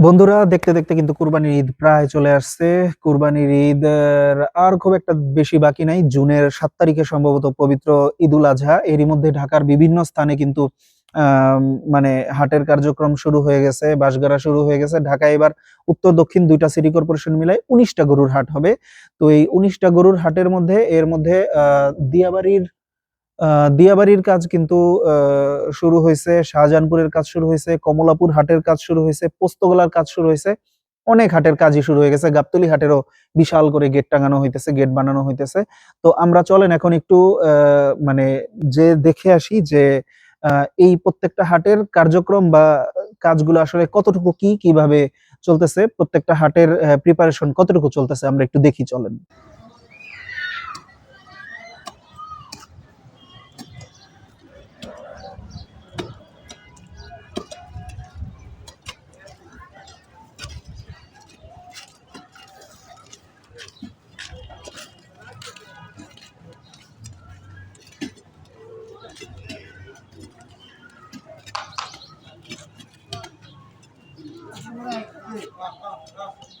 বন্ধুরা, দেখতে দেখতে কিন্তু কুরবানির ঈদ প্রায় চলে আসছে। কুরবানির ঈদ আর খুব একটা বেশি বাকি নাই। জুনের সাত তারিখে সম্ভবত পবিত্র ঈদুল আজহা। এরই মধ্যে ঢাকার বিভিন্ন স্থানে কিন্তু মানে হাটের কার্যক্রম শুরু হয়ে গেছে, বাঁশগাড়া শুরু হয়ে গেছে। ঢাকায় এবার উত্তর, দক্ষিণ দুইটা সিটি কর্পোরেশন মিলায় উনিশটা গরুর হাট হবে। তো এই উনিশটা গরুর হাটের মধ্যে, এর মধ্যে, আহ, দিয়াবাড়ির দিয়াবাড়ির কাজ কিন্তু শুরু হয়েছে, শাহজাহানপুরের কাজ শুরু হয়েছে, কমলাপুর হাটের কাজ শুরু হয়েছে, পোস্তগোলার কাজ শুরু হয়েছে, অনেক হাটের কাজই শুরু হয়ে গেছে। গাবতলি হাটেরও বিশাল করে গেট টাঙানো হইতেছে, গেট বানানো হইতেছে। তো আমরা চলেন এখন একটু মানে যে দেখে আসি যে এই প্রত্যেকটা হাটের কার্যক্রম বা কাজগুলো আসলে কতটুকু কি, কীভাবে চলতেছে, প্রত্যেকটা হাটের প্রিপারেশন কতটুকু চলতেছে, আমরা একটু দেখি, চলেন।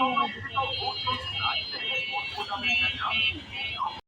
Oh, my God.